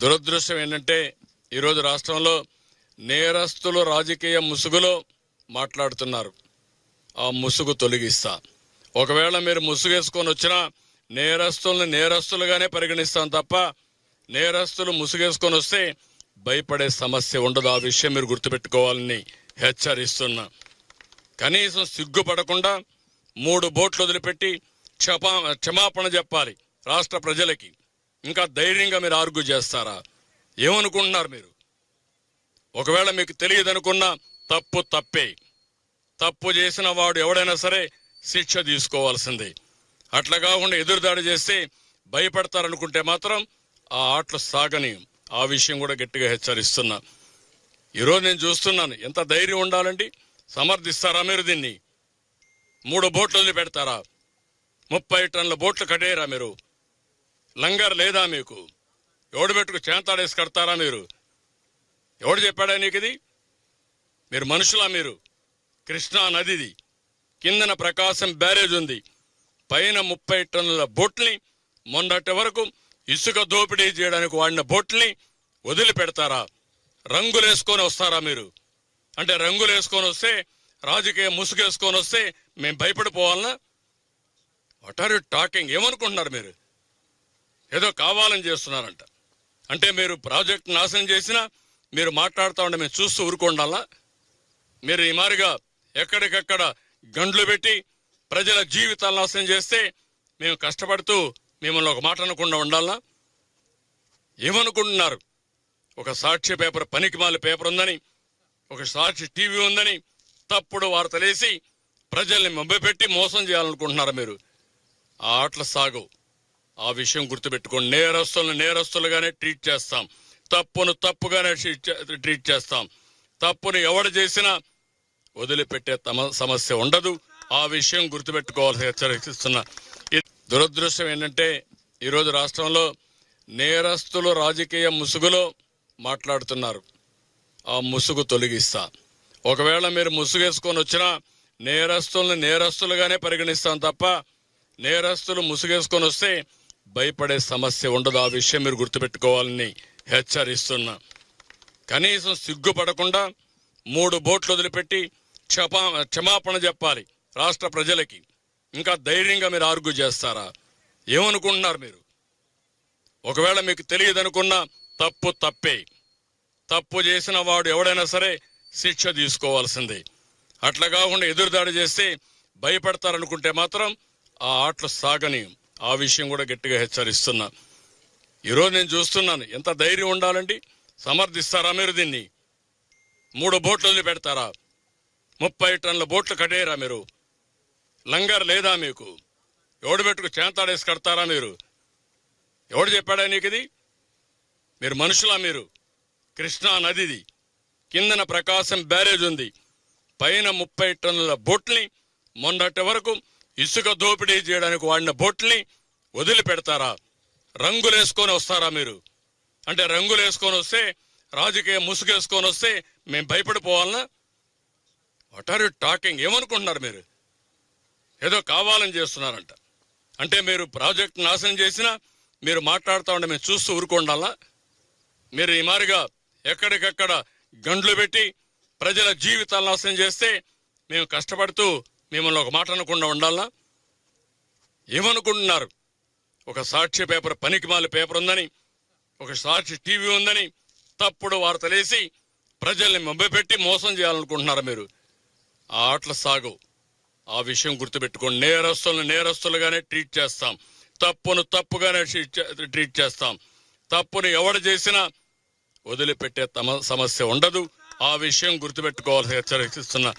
దురదృష్టం ఏంటంటే ఈరోజు రాష్ట్రంలో నేరస్తులు రాజకీయ ముసుగులో మాట్లాడుతున్నారు. ఆ ముసుగు తొలగిస్తా. ఒకవేళ మీరు ముసుగేసుకొని వచ్చినా నేరస్తుల్ని నేరస్తులుగానే పరిగణిస్తాం తప్ప నేరస్తులు ముసుగేసుకొని వస్తే భయపడే సమస్య ఉండదు. ఆ విషయం మీరు గుర్తుపెట్టుకోవాలని హెచ్చరిస్తున్నా. కనీసం సిగ్గుపడకుండా మూడు బోట్లు వదిలిపెట్టి క్షమా క్షమాపణ చెప్పాలి రాష్ట్ర ప్రజలకి. ఇంకా ధైర్యంగా మీరు ఆర్గ్యూ చేస్తారా? ఏమనుకుంటున్నారు మీరు? ఒకవేళ మీకు తెలియదనుకున్నా తప్పు తప్పే. తప్పు చేసిన వాడు ఎవడైనా సరే శిక్ష తీసుకోవాల్సిందే. అట్లా కాకుండా ఎదురుదాడి చేస్తే భయపడతారనుకుంటే మాత్రం ఆ ఆటలు సాగని ఆ విషయం కూడా గట్టిగా హెచ్చరిస్తున్నా. ఈరోజు నేను చూస్తున్నాను ఎంత ధైర్యం ఉండాలండి? సమర్థిస్తారా మీరు దీన్ని? మూడు బోట్లు పెడతారా ముప్పై టన్నుల బోట్లు కట్టేయరా మీరు? లంగర్ లేదా మీకు? ఎవడు పెట్టుకు చేంతాడేసి కడతారా మీరు? ఎవడు చెప్పాడా నీకు ఇది? మీరు మనుషులా మీరు. కృష్ణా నదిది. కిందన ప్రకాశం బ్యారేజ్ ఉంది. పైన ముప్పై టన్నుల బోట్ని మొన్నటి వరకు ఇసుక దోపిడీ చేయడానికి వాడిన బోట్ని వదిలిపెడతారా? రంగులేసుకొని వస్తారా మీరు? అంటే రంగులు వేసుకొని వస్తే రాజకీయ ముసుగేసుకొని వస్తే మేము భయపడిపోవాలనా? వాట్ ఆర్ యు టాకింగ్ ఏమనుకుంటున్నారు మీరు? ఏదో కావాలని చేస్తున్నారంట. అంటే మీరు ప్రాజెక్ట్ నాశనం చేసినా మీరు మాట్లాడుతూ ఉంటే మేము చూస్తూ ఊరుకోండాలా? మీరు ఈ మారిగా ఎక్కడికక్కడ గండ్లు పెట్టి ప్రజల జీవితాలు నాశనం చేస్తే మేము కష్టపడుతూ మిమ్మల్ని ఒక మాట అనకుండా ఉండాలా? ఏమనుకుంటున్నారు? ఒక సాక్ష్య పేపర్ పనికిమాల పేపర్ ఉందని ఒక సాక్షి టీవీ ఉందని తప్పుడు వార్తలేసి ప్రజల్ని మభ్యపెట్టి మోసం చేయాలనుకుంటున్నారా మీరు? ఆ ఆటల సాగు ఆ విషయం గుర్తుపెట్టుకోండి. నేరస్తులను నేరస్తులుగానే ట్రీట్ చేస్తాం. తప్పును తప్పుగానే ట్రీట్ చేస్తాం. తప్పును ఎవడు చేసినా వదిలిపెట్టే తమ సమస్య ఉండదు. ఆ విషయం గుర్తుపెట్టుకోవాల్సి హెచ్చరిస్తున్నా ఈ దురదృష్టం ఏంటంటే ఈరోజు రాష్ట్రంలో నేరస్తులు రాజకీయ ముసుగులో మాట్లాడుతున్నారు. ఆ ముసుగు తొలగిస్తా. ఒకవేళ మీరు ముసుగేసుకొని వచ్చినా నేరస్తుల్ని నేరస్తులుగానే పరిగణిస్తాం తప్ప నేరస్తులు ముసుగేసుకొని వస్తే భయపడే సమస్య ఉండదు. ఆ విషయం మీరు గుర్తుపెట్టుకోవాలని హెచ్చరిస్తున్నా. కనీసం సిగ్గుపడకుండా మూడు బోట్లు వదిలిపెట్టి క్షమా క్షమాపణ చెప్పాలి రాష్ట్ర ప్రజలకి. ఇంకా ధైర్యంగా మీరు ఆర్గ్యూ చేస్తారా? ఏమనుకుంటున్నారు మీరు? ఒకవేళ మీకు తెలియదనుకున్నా తప్పు తప్పే. తప్పు చేసిన వాడు ఎవడైనా సరే శిక్ష తీసుకోవాల్సిందే. అట్లా కాకుండా ఎదురుదాడి చేస్తే భయపడతారనుకుంటే మాత్రం ఆ ఆటలు సాగని ఆ విషయం కూడా గట్టిగా హెచ్చరిస్తున్నా. ఈరోజు నేను చూస్తున్నాను ఎంత ధైర్యం ఉండాలండి? సమర్థిస్తారా మీరు దీన్ని? మూడు బోట్లు వదిలి పెడతారా ముప్పై టన్నుల బోట్లు కట్టేయరా మీరు? లంగర్ లేదా మీకు? ఎవడు పెట్టుకు చేంతాడేసి కడతారా మీరు? ఎవడు చెప్పాడా నీకు ఇది? మీరు మనుషులా మీరు. కృష్ణా నదిది. కిందన ప్రకాశం బ్యారేజ్ ఉంది. పైన ముప్పై టన్నుల బోట్ని మొన్నటి వరకు ఇసుక దోపిడీ చేయడానికి వాడిన బోట్ని వదిలిపెడతారా? రంగులేసుకొని వస్తారా మీరు? అంటే రంగులు వేసుకొని వస్తే రాజకీయ ముసుగేసుకొని వస్తే మేము భయపడిపోవాలనా? వాట్ ఆర్ యు టాకింగ్ ఏమనుకుంటున్నారు మీరు? ఏదో కావాలని చేస్తున్నారంట. అంటే మీరు ప్రాజెక్ట్ నాశనం చేసినా మీరు మాట్లాడుతూ ఉంటే మేము చూస్తూ ఊరుకోండాలా మీరు ఈ మారిగా ఎక్కడికక్కడ గండ్లు పెట్టి ప్రజల జీవితాలు నాశనం చేస్తే మేము కష్టపడుతూ మిమ్మల్ని ఒక మాట అనకుండా ఉండాలా? ఏమనుకుంటున్నారు? ఒక సాక్ష్య పేపర్ పనికిమాల పేపర్ ఉందని ఒక సాక్షి టీవీ ఉందని తప్పుడు వార్తలేసి ప్రజల్ని మభ్యపెట్టి మోసం చేయాలనుకుంటున్నారా మీరు? ఆ ఆటల సాగు. ఆ విషయం గుర్తుపెట్టుకోండి. నేరస్తులను నేరస్తులుగానే ట్రీట్ చేస్తాం. తప్పును తప్పుగానే ట్రీట్ ట్రీట్ చేస్తాం. తప్పును ఎవడు చేసినా వదిలిపెట్టే తమ సమస్య ఉండదు. ఆ విషయం గుర్తుపెట్టుకోవాల్సి హెచ్చరిస్తున్నా